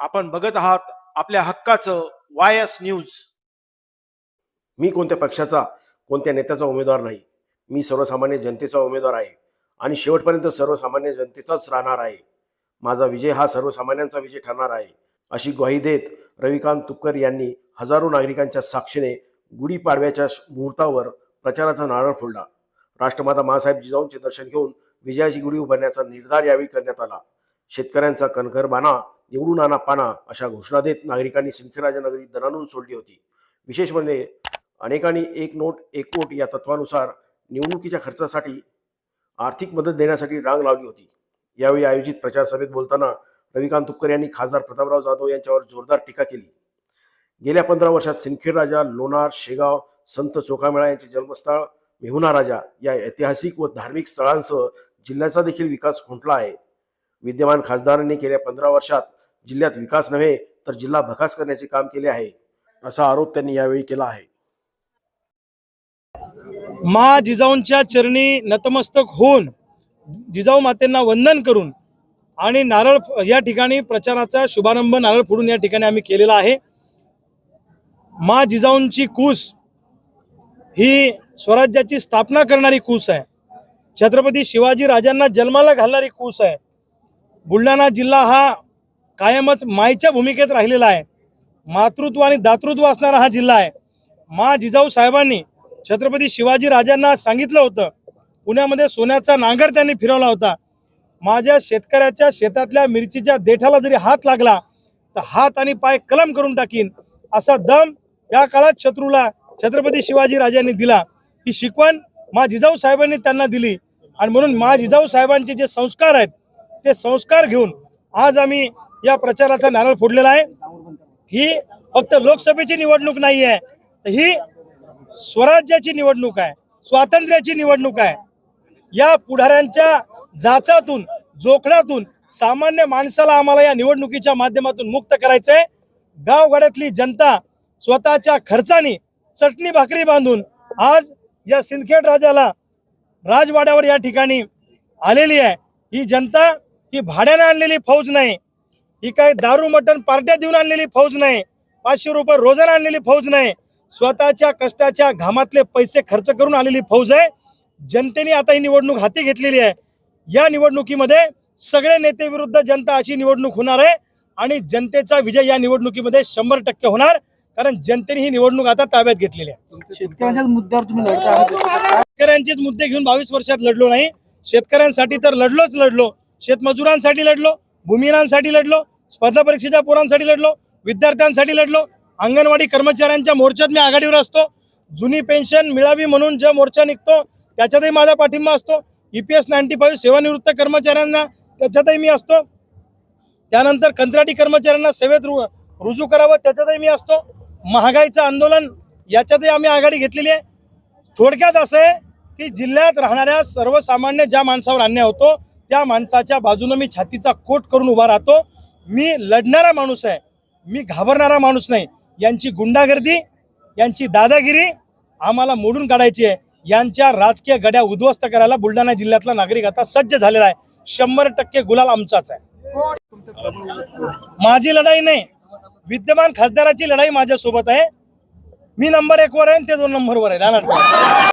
आपण बघत आहात आपल्या हक्काचं वाय एस न्यूज. मी कोणत्या पक्षाचा कोणत्या नेत्याचा उमेदवार नाही? मी सर्वसामान्य जनतेचा उमेदवार आहे आणि शेवटपर्यंत सर्वसामान्य जनतेचाच राहणार आहे. माझा विजय हा सर्वसामान्यांचा विजय ठरणार आहे अशी ग्वाही देत रविकांत तुपकर यांनी हजारो नागरिकांच्या साक्षीने गुढीपाडव्याच्या मुहूर्तावर प्रचाराचा नारळ फोडला. राष्ट्रमाता मासाहेब जिजाऊंचे दर्शन घेऊन विजयाची गुढी उभारण्याचा निर्धार यावेळी करण्यात आला. शेतकऱ्यांचा कणखर बाणा निवडून आणा पाना अशा घोषणा देत नागरिकांनी सिंखराजनगरी दणानून सोडली होती. विशेष म्हणजे अनेकांनी एक नोट एक कोट या तत्वानुसार निवडणुकीच्या खर्चासाठी आर्थिक मदत देण्यासाठी रांग लावली होती. यावेळी आयोजित प्रचार सभेत बोलताना रविकांत तुपकर यांनी खासदार प्रतापराव जाधव यांच्यावर जोरदार टीका केली. गेल्या पंधरा वर्षात सिंदखेड राजा लोणार शेगाव संत चोखामेळा यांचे जन्मस्थळ मेहुना राजा या ऐतिहासिक व धार्मिक स्थळांसह जिल्ह्याचा देखील विकास खुंटला आहे. विद्यमान खासदारांनी गेल्या पंधरा वर्षात जिल्ह्यात विकास नव्हे तर जिल्हा भकास करण्याचे काम केले आहे असा आरोप त्यांनी यावेळी केला आहे. मा जिजाऊंच्या चरणी नतमस्तक होऊन जिजाऊ मातेंना वंदन करून आणि नारळ या ठिकाणी प्रचाराचा शुभारंभ नारळ फोडून या ठिकाणी आम्ही केलेला आहे. मा जिजाऊंची कूस ही स्वराज्याची स्थापना करणारी कूस आहे. छत्रपती शिवाजी राजांना जन्माला घालणारी कूस आहे. बुलढाणा जिल्हा हा कायमच मायच्या भूमिकेत राहिलेला आहे. मातृत्व आणि दातृत्व असणारा हा जिल्हा आहे. मा जिजाऊ साहेबांनी छत्रपती शिवाजी राजांना सांगितलं होतं. पुण्यामध्ये सोन्याचा नांगर त्यांनी फिरवला होता. माझ्या शेतकऱ्याच्या शेतातल्या मिरचीच्या देठाला जरी हात लागला तर हात आणि पाय कलम करून टाकीन असा दम त्या काळात शत्रूला छत्रपती शिवाजी राजांनी दिला. ही शिकवण मा जिजाऊ साहेबांनी त्यांना दिली. आणि म्हणून मा जिजाऊ साहेबांचे जे संस्कार आहेत ते संस्कार घेऊन आज आम्ही या प्रचाराचा नारळ फोडलेला आहे. ही फक्त लोकसभेची निवडणूक नाही आहे. तर ही स्वराज्याची निवडणूक आहे. स्वातंत्र्याची निवडणूक आहे. या पुढाऱ्यांच्या जाचातून जोखडातून सामान्य माणसाला आम्हाला या निवडणुकीच्या माध्यमातून मुक्त करायचं आहे गावगाड्यातली जनता स्वतःच्या खर्चाने चटणी भाकरी बांधून आज या सिंदखेड राजाला राजवाड्यावर या ठिकाणी आलेली आहे. ही जनता ही भाड्याने आणलेली फौज नाही. ही काही दारू मटण पार्ट्या देऊन आणलेली फौज नाही. पाचशे रुपये रोजाने आणलेली फौज नाही. स्वतःच्या कष्टाच्या घामातले पैसे खर्च करून आलेली फौज आहे. जनतेने आता ही निवडणूक हाती घेतलेली आहे. या निवडणुकीमध्ये सगळे नेते विरुद्ध जनता अशी निवडणूक होणार आहे आणि जनतेचा विजय या निवडणुकीमध्ये शंभर टक्के होणार कारण जनतेने ही निवडणूक आता ताब्यात घेतलेली आहे. शेतकऱ्यांच्याच मुद्द्यावर तुम्ही लढता आहात. शेतकऱ्यांचेच मुद्दे घेऊन बावीस वर्षात लढलो नाही. शेतकऱ्यांसाठी तर लढलोच लढलो. शेतमजुरांसाठी लढलो. भूमिहीनांसाठी लढलो स्पर्धा परीक्षेच्या पोरांसाठी लढलो विद्यार्थ्यांसाठी लढलो. अंगणवाडी कर्मचाऱ्यांच्या मोर्चात मी आघाडीवर असतो. जुनी पेन्शन मिळावी म्हणून जो मोर्चा निघतो त्याच्यातही माझा पाठिंबा असतो. E P S ninety five सेवानिवृत्त कर्मचाऱ्यांना त्याच्यातही मी असतो. त्यानंतर कंत्राटी कर्मचाऱ्यांना सेवेत रु रुजू करावं त्याच्यातही मी असतो. महागाईचं आंदोलन याच्यातही आम्ही आघाडी घेतलेली आहे. थोडक्यात असं आहे की जिल्ह्यात राहणाऱ्या सर्वसामान्य ज्या माणसावर अन्याय होतो त्या माणसाच्या बाजूनं मी छातीचा कोट करून उभा राहतो. मी लढणारा माणूस आहे. मी घाबरणारा माणूस नाही. यांची गुंडागर्दी यांची दादागिरी आम्हाला मोडून काढायची आहे. यांच्या राजकीय गड्या उद्ध्वस्त करायला बुलढाणा जिल्ह्यातला नागरिक आता सज्ज झालेला आहे. शंभर टक्के गुलाल आमचाच आहे. माझी लढाई नाही. विद्यमान खासदाराची लढाई माझ्यासोबत आहे. मी नंबर एक वर आहे आणि ते दोन नंबरवर आहे. राहणार.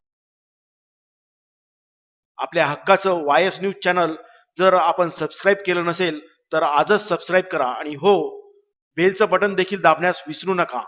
आपल्या हक्काचं वाय एस न्यूज चॅनल जर आपण सबस्क्राईब केलं नसेल तर आजच सबस्क्राईब करा. आणि हो बेलचं बटन देखील दाबण्यास विसरू नका.